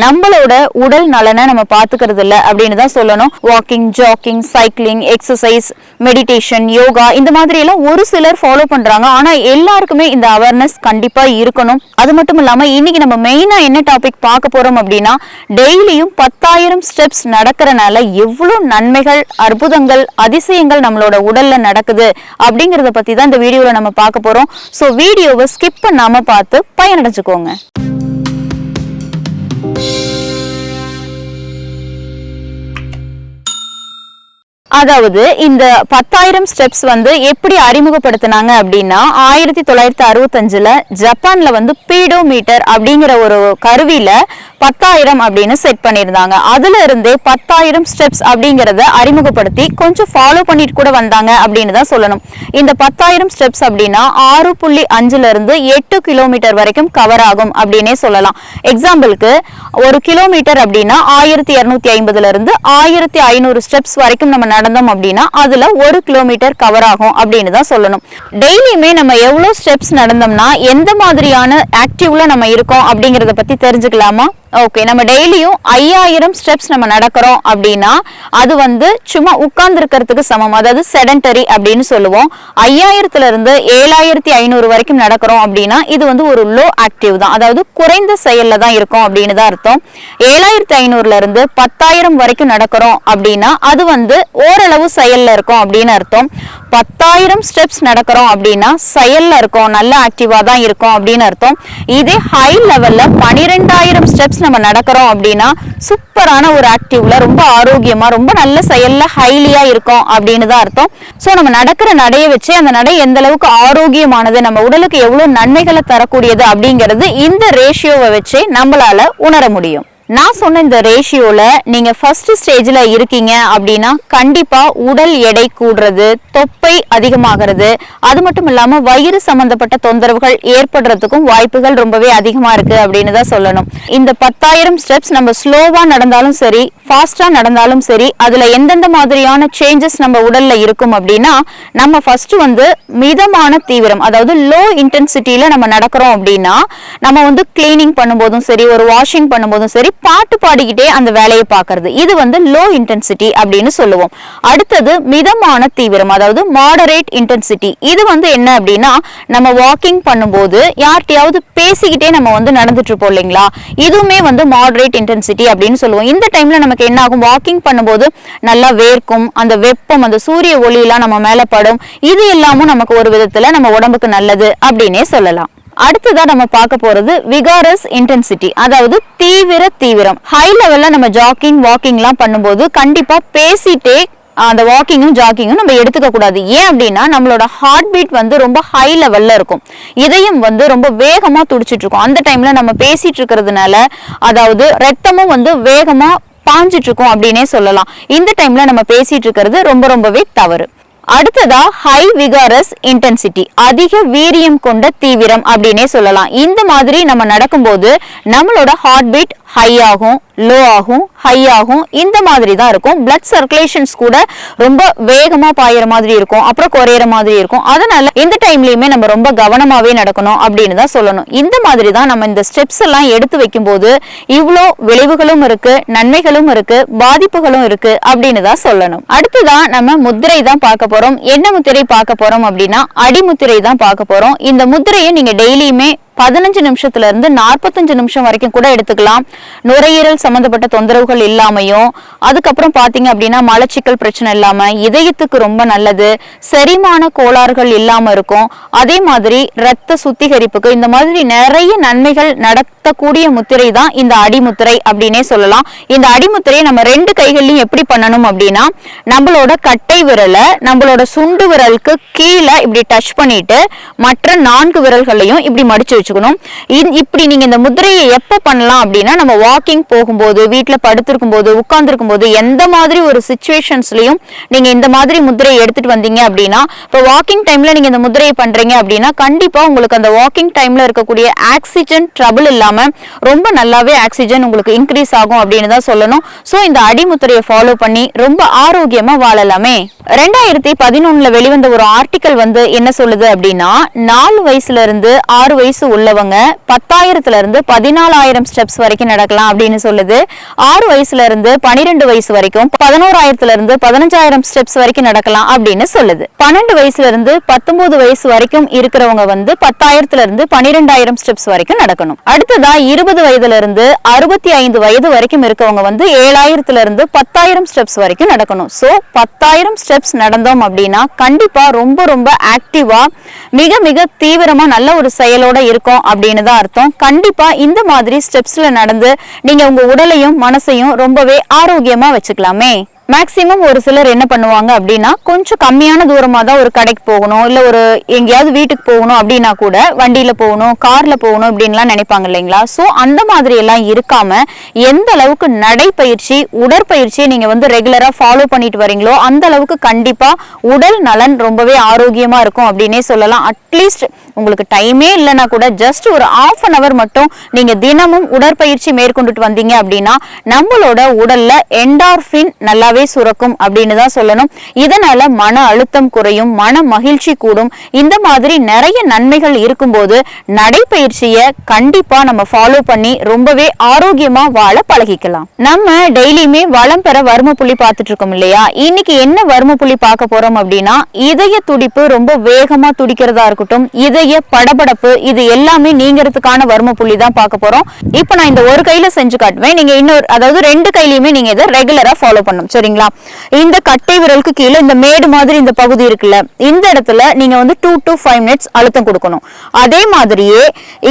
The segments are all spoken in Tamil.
நம்மளோட உடல் நலனை நம்ம பாத்துக்கிறது இல்ல அப்படின்னு தான் சொல்லணும். Walking jogging cycling exercise meditation yoga இந்த மாதிரி எல்லாம் ஒரு சிலர் ஃபாலோ பண்றாங்க. ஆனா எல்லாருக்குமே இந்த அவேர்னஸ் கண்டிப்பா இருக்கணும். அது மட்டும் இல்லாம இன்னைக்கு நம்ம மெயினா என்ன டாபிக் பார்க்க போறோம் அப்படின்னா டெய்லியும் பத்தாயிரம் ஸ்டெப்ஸ் நடக்கிறனால எவ்வளவு நன்மைகள் அற்புதங்கள் அதிசயங்கள் நம்மளோட உடல்ல நடக்குது அப்படிங்கறத பத்தி தான் இந்த வீடியோல நம்ம பார்க்க போறோம். ஸோ வீடியோவை ஸ்கிப் பண்ணாம பார்த்து பயனடைஞ்சுக்கோங்க. அதாவது இந்த பத்தாயிரம் ஸ்டெப்ஸ் வந்து எப்படி அறிமுகப்படுத்தினாங்க அப்படின்னா ஆயிரத்தி தொள்ளாயிரத்தி அறுபத்தஞ்சுல ஜப்பான்ல வந்து பீடோமீட்டர் அப்படிங்கிற ஒரு கருவியில பத்தாயிரம் அப்படின்னு செட் பண்ணியிருந்தாங்க. அதுல இருந்தே பத்தாயிரம் ஸ்டெப்ஸ் அப்படிங்கிறத அறிமுகப்படுத்தி கொஞ்சம் ஃபாலோ பண்ணிட்டு கூட வந்தாங்க அப்படின்னு தான் சொல்லணும். இந்த பத்தாயிரம் ஸ்டெப்ஸ் அப்படின்னா ஆறு புள்ளி அஞ்சுல இருந்து எட்டு கிலோமீட்டர் வரைக்கும் கவர் ஆகும் அப்படின்னே சொல்லலாம். எக்ஸாம்பிளுக்கு ஒரு கிலோமீட்டர் அப்படின்னா ஆயிரத்தி இருநூத்தி ஐம்பதுல இருந்து ஆயிரத்தி ஐநூறு ஸ்டெப்ஸ் வரைக்கும் நம்ம நடந்து வந்தோம் அப்படின்னா அதுல ஒரு கிலோமீட்டர் கவர் ஆகும் அப்படின்னு தான் சொல்லணும். டெய்லியுமே நம்ம எவ்வளவு ஸ்டெப்ஸ் நடந்தோம்னா எந்த மாதிரியான ஆக்டிவ்ல நம்ம இருக்கோம் அப்படிங்கறத பத்தி தெரிஞ்சுக்கலாமா? ஓகே நம்ம டெய்லியும் ஐயாயிரம் ஸ்டெப்ஸ் நம்ம நடக்கிறோம் அப்படின்னா அது வந்து சும்மா உட்கார்ந்து இருக்கிறதுக்கு சமம். அதாவது செடன்டரி அப்படின்னு சொல்லுவோம். ஐயாயிரத்துல இருந்து ஏழாயிரத்தி ஐநூறு வரைக்கும் நடக்கிறோம் அப்படின்னா இது வந்து ஒரு லோ ஆக்டிவ் தான். அதாவது குறைந்த செயல்ல தான் இருக்கும் அப்படின்னு தான் அர்த்தம். ஏழாயிரத்தி ஐநூறுல இருந்து பத்தாயிரம் வரைக்கும் நடக்கிறோம் அப்படின்னா அது வந்து ஓரளவு செயல்ல இருக்கும் அப்படின்னு அர்த்தம். பத்தாயிரம் ஸ்டெப்ஸ் நடக்கிறோம் அப்படின்னா செயல்ல இருக்கும் நல்ல ஆக்டிவா தான் இருக்கும் அப்படின்னு அர்த்தம். இதே ஹை லெவல்ல பனிரெண்டாயிரம் ஸ்டெப்ஸ் நம்ம நடக்கிறோம் அப்படின்னா சூப்பரான ஒரு ஆக்டிவ்ல ரொம்ப ஆரோக்கியமா ரொம்ப நல்ல செயல்ல ஹைலியா இருக்கும் அப்படின்னு தான் அர்த்தம். ஸோ நம்ம நடக்கிற நடையை வச்சு அந்த நடை எந்த அளவுக்கு ஆரோக்கியமானது நம்ம உடலுக்கு எவ்வளவு நன்மைகளை தரக்கூடியது அப்படிங்கிறது இந்த ரேஷியோவை வச்சு நம்மளால உணர முடியும். நான் சொன்ன இந்த ரேஷியோவில் நீங்கள் ஃபஸ்ட்டு ஸ்டேஜில் இருக்கீங்க அப்படின்னா கண்டிப்பாக உடல் எடை கூடுறது தொப்பை அதிகமாகிறது. அது மட்டும் இல்லாமல் வயிறு சம்பந்தப்பட்ட தொந்தரவுகள் ஏற்படுறதுக்கும் வாய்ப்புகள் ரொம்பவே அதிகமாக இருக்குது அப்படின்னு தான் சொல்லணும். இந்த பத்தாயிரம் ஸ்டெப்ஸ் நம்ம ஸ்லோவாக நடந்தாலும் சரி ஃபாஸ்ட்டாக நடந்தாலும் சரி அதில் எந்தெந்த மாதிரியான சேஞ்சஸ் நம்ம உடலில் இருக்கும் அப்படின்னா நம்ம ஃபஸ்ட்டு வந்து மிதமான தீவிரம் அதாவது லோ இன்டென்சிட்டியில் நம்ம நடக்கிறோம் அப்படின்னா நம்ம வந்து கிளீனிங் பண்ணும்போதும் சரி ஒரு வாஷிங் பண்ணும்போதும் சரி பாட்டு பாடிக்கிட்டே அந்த வேலையை பார்க்கறது. இது வந்து லோ இன்டென்சிட்டி அப்படின்னு சொல்லுவோம். அடுத்தது மிதமான தீவிரம் அதாவது மாடரேட் இன்டென்சிட்டி இது வந்து என்ன அப்படின்னா நம்ம வாக்கிங் பண்ணும்போது யார்கிட்டயாவது பேசிக்கிட்டே நம்ம வந்து நடந்துட்டு இருப்போம் இல்லைங்களா? இதுவுமே வந்து மாடரேட் இன்டென்சிட்டி அப்படின்னு சொல்லுவோம். இந்த டைம்ல நமக்கு என்ன ஆகும் வாக்கிங் பண்ணும்போது நல்லா வேர்க்கும் அந்த வெப்பம் அந்த சூரிய ஒளியெல்லாம் நம்ம மேலே படும். இது எல்லாமும் நமக்கு ஒரு விதத்துல நம்ம உடம்புக்கு நல்லது அப்படின்னே சொல்லலாம். அடுத்ததா நம்ம பார்க்க போறது விகாரஸ் இன்டென்சிட்டி அதாவது தீவிர தீவிரம். ஹை லெவல்ல நம்ம ஜாக்கிங் வாக்கிங்லாம் பண்ணும்போது கண்டிப்பா பேசிட்டே அந்த வாக்கிங்கும் ஜாக்கிங்கும் நம்ம எடுத்துக்க கூடாது. ஏன் அப்படின்னா நம்மளோட ஹார்ட் பீட் வந்து ரொம்ப ஹை லெவல்ல இருக்கும். இதயம் வந்து ரொம்ப வேகமா துடிச்சிட்டு இருக்கும். அந்த டைம்ல நம்ம பேசிட்டு இருக்கிறதுனால அதாவது ரத்தமும் வந்து வேகமா பாஞ்சிட்டு இருக்கும் அப்படின்னே சொல்லலாம். இந்த டைம்ல நம்ம பேசிட்டு இருக்கிறது ரொம்ப ரொம்பவே தவறு. அடுத்ததா ஹை விகாரஸ் இன்டென்சிட்டி அதிக வீரியம் கொண்ட தீவிரம் அப்படின்னே சொல்லலாம். இந்த மாதிரி நம்ம நடக்கும்போது நம்மளோட ஹார்ட் பீட் ஹை ஆகும் லோ ஆகும் ஹை ஆகும். இந்த மாதிரி தான் இருக்கும். பிளட் சர்க்குலேஷன்ஸ் கூட ரொம்ப வேகமாக பாயிற மாதிரி இருக்கும். அப்புறம் குறையிற மாதிரி இருக்கும். அதனால இந்த டைம்லயுமே நம்ம ரொம்ப கவனமாகவே நடக்கணும் அப்படின்னு தான் சொல்லணும். இந்த மாதிரி தான் நம்ம இந்த ஸ்டெப்ஸ் எல்லாம் எடுத்து வைக்கும்போது இவ்வளோ விளைவுகளும் இருக்கு நன்மைகளும் இருக்கு பாதிப்புகளும் இருக்கு அப்படின்னு தான் சொல்லணும். அடுத்ததான் நம்ம முத்திரை தான் பார்க்க போறோம். என்ன முத்திரை பார்க்க போறோம் அப்படின்னா அடிமுத்திரை தான் பார்க்க போறோம். இந்த முத்திரையை நீங்க டெய்லியுமே பதினஞ்சு நிமிஷத்துல இருந்து நாற்பத்தஞ்சு நிமிஷம் வரைக்கும் கூட எடுத்துக்கலாம். நுரையீரல் சம்பந்தப்பட்ட தொந்தரவுகள் இல்லாமையும் அதுக்கப்புறம் பாத்தீங்க அப்படின்னா மலச்சிக்கல் பிரச்சனை இல்லாம இதயத்துக்கு ரொம்ப நல்லது செரிமான கோளாறுகள் இல்லாம இருக்கும். அதே மாதிரி ரத்த சுத்திகரிப்புக்கு இந்த மாதிரி நிறைய நன்மைகள் நடத்தக்கூடிய முத்திரை தான் இந்த அடிமுத்திரை அப்படின்னே சொல்லலாம். இந்த அடிமுத்திரையை நம்ம ரெண்டு கைகள்லையும் எப்படி பண்ணணும் அப்படின்னா நம்மளோட கட்டை விரலை நம்மளோட சுண்டு விரலுக்கு கீழே இப்படி டச் பண்ணிட்டு மற்ற நான்கு விரல்களையும் இப்படி மடிச்சு வச்சுக்கணும். இப்படி நீங்க இந்த முத்திரையை எப்ப பண்ணலாம் அப்படின்னா நம்ம வாக்கிங் போகும்போது வீட்டில் படுத்திருக்கும் போது உட்கார்ந்துருக்கும் போது எந்த மாதிரி ஒரு சுச்சுவேஷன்ஸ்லயும் நீங்க இந்த மாதிரி முத்திரையை எடுத்துட்டு வந்தீங்க அப்படின்னா இப்போ வாக்கிங் டைம்ல நீங்க இந்த முத்திரையை பண்றீங்க அப்படின்னா கண்டிப்பா உங்களுக்கு அந்த வாக்கிங் டைம்ல இருக்கக்கூடிய ஆக்சிஜன் ட்ரபிள் இல்லாம இல்லாம ரொம்ப நல்லாவே ஆக்சிஜன் உங்களுக்கு இன்க்ரீஸ் ஆகும் அப்படின்னு தான் சொல்லணும். ஸோ இந்த அடிமுத்திரையை ஃபாலோ பண்ணி ரொம்ப ஆரோக்கியமா வாழலாமே. ரெண்டாயிரத்தி பதினொன்னுல வெளிவந்த ஒரு ஆர்டிக்கல் வந்து என்ன சொல்லுது அப்படின்னா நாலு வயசுல இருந்து ஆறு வயசு உள்ளவங்க பத்தாயிரத்துல இருந்து பதினாலாயிரம் ஸ்டெப்ஸ் வரைக்கும் நடக்கலாம் அப்படின்னு சொல்லுது. ஆறு வயசுல இருந்து பனிரெண்டு வயசு வரைக்கும் பதினோராயிரத்துல இருந்து பதினஞ்சாயிரம் ஸ்டெப்ஸ் வரைக்கும் நடக்கலாம் அப்படின்னு சொல்லுது. பன்னெண்டு வயசுல இருந்து பத்தொன்பது வயசு வரைக்கும் இருக்கிறவங்க வந்து பத்தாயிரத்துல இருந்து பனிரெண்டாயிரம் ஸ்டெப்ஸ் வரைக்கும் நடக்கணும். அடுத்தது இருபது வயதுல இருந்து அறுபத்தி ஐந்து வயது வரைக்கும் இருக்கவங்க வந்து ஏழாயிரத்துல இருந்து பத்தாயிரம் ஸ்டெப்ஸ் வரைக்கும் நடக்கணும். ஸோ பத்தாயிரம் ஸ்டெப்ஸ் நடந்தோம் அப்படின்னா கண்டிப்பா ரொம்ப ரொம்ப ஆக்டிவா மிக மிக தீவிரமா நல்ல ஒரு செயலோட இருக்கும் அப்படின்னு தான் அர்த்தம். கண்டிப்பா இந்த மாதிரி ஸ்டெப்ஸ்ல நடந்து நீங்க உங்க உடலையும் மனசையும் ரொம்பவே ஆரோக்கியமா வச்சுக்கலாமே. மேக்சிமம் ஒரு சிலர் என்ன பண்ணுவாங்க அப்படின்னா கொஞ்சம் கம்மியான தூரமாக தான் ஒரு கடைக்கு போகணும் இல்லை ஒரு எங்கேயாவது வீட்டுக்கு போகணும் அப்படின்னா கூட வண்டியில் போகணும் காரில் போகணும் அப்படின்லாம் நினைப்பாங்க இல்லைங்களா? ஸோ அந்த மாதிரி எல்லாம் இருக்காமல் எந்த அளவுக்கு நடைப்பயிற்சி உடற்பயிற்சியை நீங்கள் வந்து ரெகுலராக ஃபாலோ பண்ணிட்டு வரீங்களோ அந்த அளவுக்கு கண்டிப்பாக உடல் நலன் ரொம்பவே ஆரோக்கியமாக இருக்கும் அப்படின்னே சொல்லலாம். அட்லீஸ்ட் உங்களுக்கு டைமே இல்லைன்னா கூட ஜஸ்ட் ஒரு ஆஃப் அன் அவர் மட்டும் நீங்கள் தினமும் உடற்பயிற்சி மேற்கொண்டுட்டு வந்தீங்க அப்படின்னா நம்மளோட உடலில் என்டார்ஃபின் நல்லாவே சுரக்கும் அப்படின்னு தான் சொல்லணும். இதனால மன அழுத்தம் குறையும் மன மகிழ்ச்சி கூடும். இந்த மாதிரி நிறைய நன்மைகள் இருக்கும்போது நடைப்பயிற்சியை கண்டிப்பா நம்ம ஃபாலோ பண்ணி ரொம்பவே ஆரோக்கியமா வாழ பழகிக்கலாம். நம்ம டெய்லியுமே வளம் பெற வறுமை புள்ளி பார்த்துட்டு இருக்கோம் இல்லையா? இன்னைக்கு என்ன வறுமை புள்ளி பார்க்க போறோம் அப்படின்னா இதய துடிப்பு ரொம்ப வேகமா துடிக்கிறதா இருக்கட்டும் இதய படபடப்பு இது எல்லாமே நீங்கிறதுக்கான வறுமை புள்ளி தான் பார்க்க போறோம். இப்போ நான் இந்த ஒரு கையில செஞ்சு காட்டுவேன். நீங்க இன்னொரு அதாவது ரெண்டு கையிலயுமே நீங்க இதை ரெகுலரா ஃபாலோ பண்ணும் சரிங்களா? இந்த கட்டை விரலுக்கு கீழே இந்த மேடு மாதிரி இந்த பகுதி இருக்குல்ல இந்த இடத்துல நீங்க வந்து டூ டு ஃபைவ் மினிட்ஸ் அழுத்தம் கொடுக்கணும். அதே மாதிரியே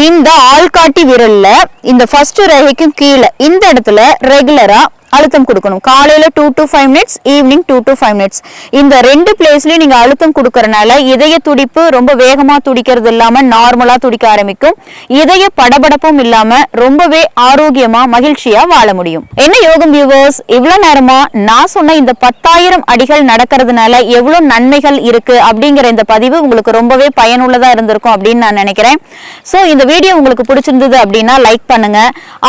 இந்த ஆள்காட்டி விரல்ல இந்த ஃபர்ஸ்ட் ரேகைக்கும் கீழே இந்த இடத்துல ரெகுலரா அழுத்தம் கொடுக்கணும். காலையில two to five minutes evening two to five minutes இந்த ரெண்டு பிளேஸ்லயும் நீங்க அழுத்தம் கொடுக்கறனால இதய துடிப்பு ரொம்ப வேகமா துடிக்கிறது இல்லாம நார்மலா துடிக்க ஆரம்பிக்கும். இதய படபடப்பும் இல்லாம ரொம்பவே ஆரோக்கியமா மகிழ்ச்சியா வாழ முடியும். என்ன யோகம் வியூவர்ஸ் இவ்வளவு நேரமா நான் சொன்ன இந்த பத்தாயிரம் அடிகள் நடக்கிறதுனால எவ்வளவு நன்மைகள் இருக்கு அப்படிங்கிற இந்த பதிவு உங்களுக்கு ரொம்பவே பயனுள்ளதா இருந்திருக்கும் அப்படின்னு நான் நினைக்கிறேன். சோ இந்த வீடியோ உங்களுக்கு பிடிச்சிருந்தது அப்படின்னா லைக் பண்ணுங்க.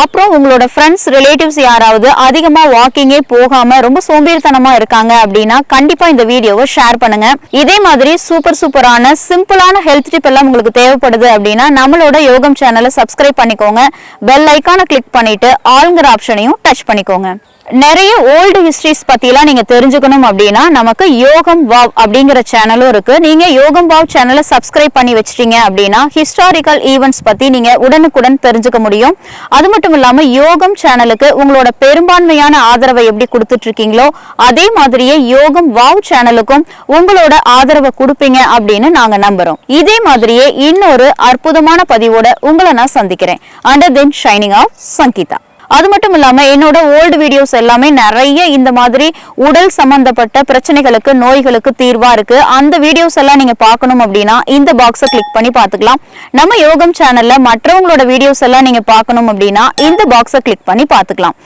அப்புறம் உங்களோட ஃப்ரெண்ட்ஸ் ரிலேட்டிவ்ஸ் யாராவது அதிகமா வாக்கிங்கே போகாம ரொம்ப சோம்பேறித்தனமா இருக்காங்க அப்படின்னா கண்டிப்பா இந்த வீடியோவை ஷேர் பண்ணுங்க. இதே மாதிரி சூப்பர் சூப்பரான சிம்பிளான ஹெல்த் டிப் எல்லாம் உங்களுக்கு தேவைப்படுது அப்படின்னா நம்மளோட யோகம் சேனலை சப்ஸ்கிரைப் பண்ணிக்கோங்க. பெல் ஐக்கானை கிளிக் பண்ணிட்டு ஆளுங்கிற ஆப்ஷனையும் டச் பண்ணிக்கோங்க. நிறைய ஓல்டு ஹிஸ்டரிஸ் பத்திலாம் நீங்க தெரிஞ்சுக்கணும் அப்படின்னா நமக்கு யோகம் வாவ் அப்படிங்கிற சேனலும் இருக்கு. நீங்க யோகம் வாவ் சேனலை சப்ஸ்கிரைப் பண்ணி வச்சிட்டீங்க அப்படின்னா ஹிஸ்டாரிக்கல் ஈவெண்ட்ஸ் பத்தி நீங்க உடனுக்குடன் தெரிஞ்சுக்க முடியும். அது மட்டும் இல்லாம யோகம் சேனலுக்கு உங்களோட பெரும்பான்மையான ஆதரவை எப்படி கொடுத்துட்டு இருக்கீங்களோ அதே மாதிரியே யோகம் வாவ் சேனலுக்கும் உங்களோட ஆதரவை கொடுப்பீங்க அப்படின்னு நாங்க நம்புறோம். இதே மாதிரியே இன்னொரு அற்புதமான பதிவோட உங்களை நான் சந்திக்கிறேன். Under then shining of Sangeetha அது மட்டும் இல்லாம என்னோட ஓல்டு வீடியோஸ் எல்லாமே நிறைய இந்த மாதிரி உடல் சம்பந்தப்பட்ட பிரச்சனைகளுக்கு நோய்களுக்கு தீர்வா இருக்கு. அந்த வீடியோஸ் எல்லாம் நீங்க பார்க்கணும் அப்படின்னா இந்த பாக்ஸை கிளிக் பண்ணி பார்த்துக்கலாம். நம்ம யோகம் சேனல்ல மற்றவங்களோட வீடியோஸ் எல்லாம் நீங்க பார்க்கணும் அப்படின்னா இந்த பாக்ஸை கிளிக் பண்ணி பார்த்துக்கலாம்.